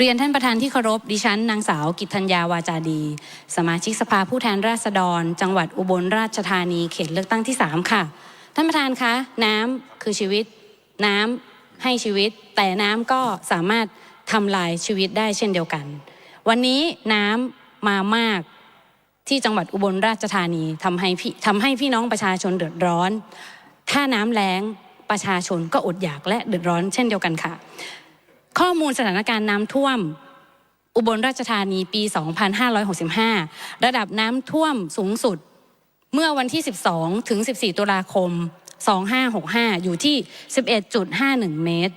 เรียนท่านประธานที่เคารพดิฉันนางสาวกิตธัญญาวาจาดี สมาชิกสภาผู้แทนราษฎร จังหวัดอุบลราชธานีเขตเลือกตั้งที่ 3 ค่ะ ท่านประธานคะน้ำคือชีวิต น้ำให้ชีวิต แต่น้ำก็สามารถทำลายชีวิตได้เช่นเดียวกัน วันนี้น้ำมามากที่จังหวัดอุบลราชธานีทำให้พี่ทำให้พี่น้องประชาชนเดือดร้อน ถ้าน้ำแล้งประชาชนก็อดอยากและเดือดร้อนเช่นเดียวกันค่ะ ข้อมูลสถานการณ์น้ำท่วม อุบลราชธานีปี 2565 ระดับน้ำท่วมสูงสุด เมื่อวันที่ 12 ถึง 14 ตุลาคม 2565 อยู่ที่ 11.51 เมตร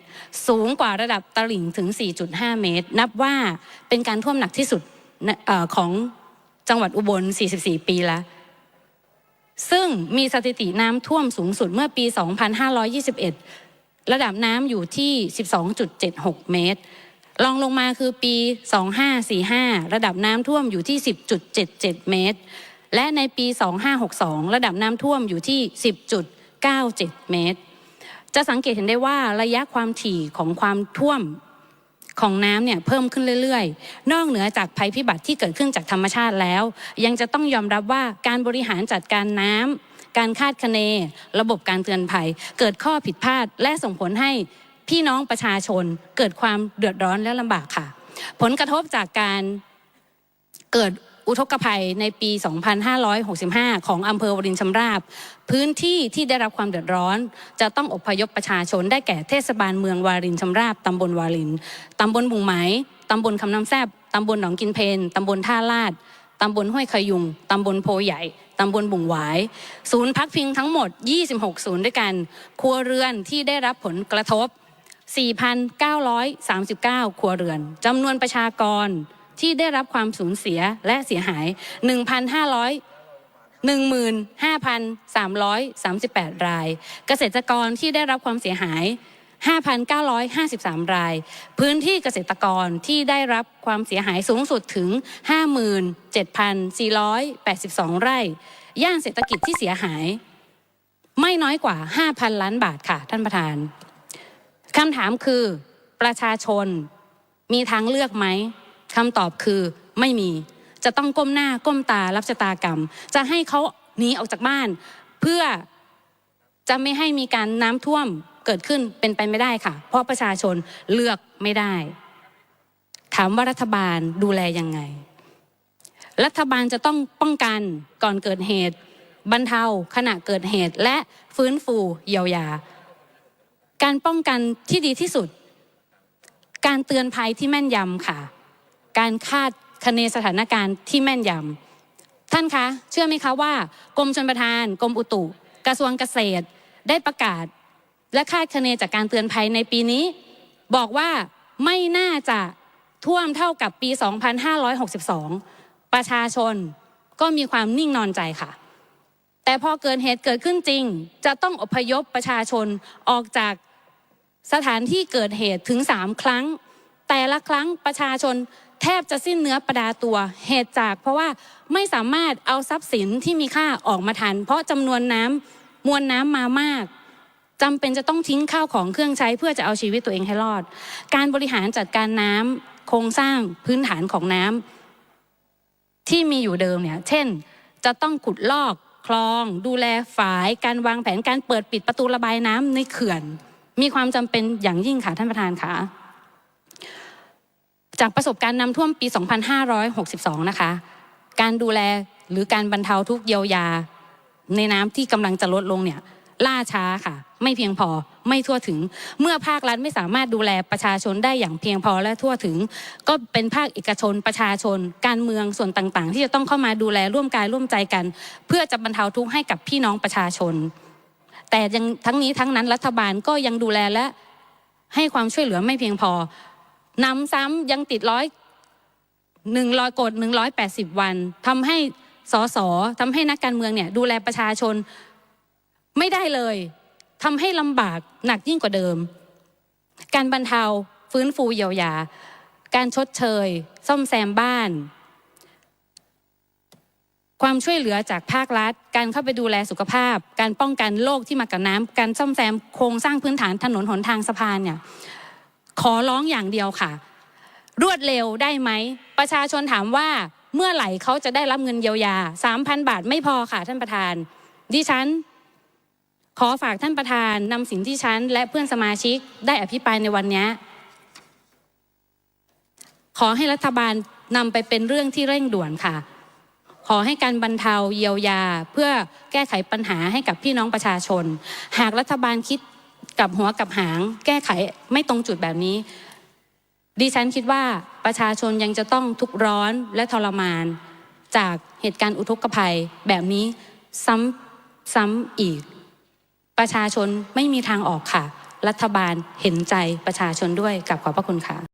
สูงกว่าระดับตลิ่งถึง 4.5 เมตร นับว่าเป็นการท่วมหนักที่สุดของจังหวัดอุบล 44 ปีแล้วซึ่งมีสถิติน้ำท่วมสูงสุดเมื่อปี 2521 ระดับน้ำอยู่ที่ 12.76 เมตรรองลงมาคือปี 2545 ระดับน้ำท่วมอยู่ที่ 10.77 เมตร และในปี 2562 ระดับน้ำท่วมอยู่ที่ 10.97 เมตร จะสังเกตเห็นได้ว่าระยะความถี่ของความท่วมของน้ำเนี่ยเพิ่มขึ้นเรื่อยๆ นอกเหนือจากภัยพิบัติที่เกิดขึ้นจากธรรมชาติแล้ว ยังจะต้องยอมรับว่าการบริหารจัดการน้ำ การคาดคะเน ระบบการเตือนภัย เกิดข้อผิดพลาดและส่งผลให้พี่น้องประชาชน เกิดความเดือดร้อนและลำบากค่ะ ผลกระทบจากการเกิดอุทกภัยในปี 2565 ของอำเภอวรินชำราบ พื้นที่ที่ได้รับความเดือดร้อน จะต้องอพยพประชาชนได้แก่เทศบาลเมืองวารินชำราบ ตำบลวาริน ตำบลบุงไหม ตำบลคำน้ำแซบ ตำบลหนองกินเพน ตำบลท่าลาด ตำบลห้วยขยุงตำบลโพใหญ่ตำบลบุงหวาย ศูนย์พักพิงทั้งหมด 26 ศูนย์ด้วยกัน ครัวเรือนที่ได้รับผลกระทบ 4,939 ครัวเรือนจำนวนประชากรที่ได้รับความสูญเสียและเสียหาย 1,500 15,338 ราย เกษตรกรที่ได้รับความเสียหาย 5,953 ราย พื้นที่เกษตรกรที่ได้รับความเสียหายสูงสุดถึง 57,482 ไร่ ย่านเศรษฐกิจที่เสียหาย ไม่น้อยกว่า 5,000 ล้านบาทค่ะ ท่านประธานคำถามคือประชาชนมีทางเลือกไหมคำตอบคือไม่มี จะต้องก้มหน้าก้มตารับชะตากรรม จะให้เขาหนีออกจากบ้าน เพื่อจะไม่ให้มีการน้ำท่วม เกิดขึ้นเป็นไปไม่ได้ค่ะ เพราะประชาชนเลือกไม่ได้ ถามว่ารัฐบาลดูแลยังไง รัฐบาลจะต้องป้องกันก่อนเกิดเหตุ บรรเทาขณะเกิดเหตุและฟื้นฟูเยียวยา การป้องกันที่ดีที่สุด การเตือนภัยที่แม่นยำค่ะ การคาดคะเนสถานการณ์ที่แม่นยำท่านคะ เชื่อไหมคะว่ากรมชนประทาน กรมอุตุ กระทรวงเกษตรได้ประกาศ และคาดคะเนจากการเตือนภัยในปีนี้ บอกว่าไม่น่าจะท่วมเท่ากับปี 2562 ประชาชนก็มีความนิ่งนอนใจค่ะ แต่พอเกิดเหตุเกิดขึ้นจริง จะต้องอพยพประชาชนออกจากสถานที่เกิดเหตุถึงสามครั้ง แต่ละครั้งประชาชนแทบจะสิ้นเนื้อประดาตัว เหตุจากเพราะว่าไม่สามารถเอาทรัพย์สินที่มีค่าออกมาทัน เพราะจำนวนน้ำมวลน้ำมามาก จำเป็นจะต้องทิ้งข้าวของเครื่องใช้เพื่อจะเอาชีวิตตัวเองให้รอด การบริหารจัดการน้ำโครงสร้างพื้นฐานของน้ำที่มีอยู่เดิมเนี่ย เช่น จะต้องขุดลอกคลอง ดูแลฝายการวางแผนการเปิดปิดประตูระบายน้ำในเขื่อน มีความจำเป็นอย่างยิ่งค่ะท่านประธานค่ะจากประสบการณ์น้ำท่วมปี 2562 นะคะ การดูแลหรือการบรรเทาทุกเยียวยา ในน้ำที่กำลังจะลดลงเนี่ยล่าช้าค่ะ ไม่เพียงพอไม่ทั่วถึง เมื่อภาครัฐไม่สามารถดูแลประชาชนได้อย่างเพียงพอและทั่วถึง ก็เป็นภาคเอกชนประชาชน การเมืองส่วนต่างๆ ที่จะต้องเข้ามาดูแลร่วมกายร่วมใจกัน เพื่อจะบรรเทาทุกข์ให้กับพี่น้องประชาชน แต่ยังทั้งนี้ทั้งนั้นรัฐบาลก็ยังดูแลและให้ความช่วยเหลือไม่เพียงพอนำซ้ำยังติดร้อยหนึ่งร้อยกดหนึ่งร้อยแปดสิบวันทำให้สสทำให้นักการเมืองเนี่ยดูแลประชาชนไม่ได้เลย ทำให้ลำบากหนักยิ่งกว่าเดิม การบรรเทาฟื้นฟูเยียวยา การชดเชย ซ่อมแซมบ้าน ความช่วยเหลือจากภาครัฐ การเข้าไปดูแลสุขภาพ การป้องกันโรคที่มากับน้ำการซ่อมแซมโครงสร้างพื้นฐานถนนหนทางสะพานเนี่ยขอร้องอย่างเดียวค่ะ รวดเร็วได้ไหม ประชาชนถามว่าเมื่อไหร่เขาจะได้รับเงินเยียวยา 3,000 บาทไม่พอค่ะท่านประธาน ดิฉัน ขอฝากท่านประธานนำสิ่งที่ฉันและเพื่อนสมาชิกได้อภิปรายในวันนี้ ขอให้รัฐบาลนำไปเป็นเรื่องที่เร่งด่วนค่ะ ขอให้การบรรเทาเยียวยา เพื่อแก้ไขปัญหาให้กับพี่น้องประชาชน หากรัฐบาลคิดกับหัวกับหาง แก้ไขไม่ตรงจุดแบบนี้ ดิฉันคิดว่าประชาชนยังจะต้องทุกข์ร้อนและทรมาน จากเหตุการณ์อุทกภัยแบบนี้ซ้ำซ้ำอีก ประชาชนไม่มีทางออกค่ะ รัฐบาลเห็นใจประชาชนด้วยกับขอบพระคุณค่ะ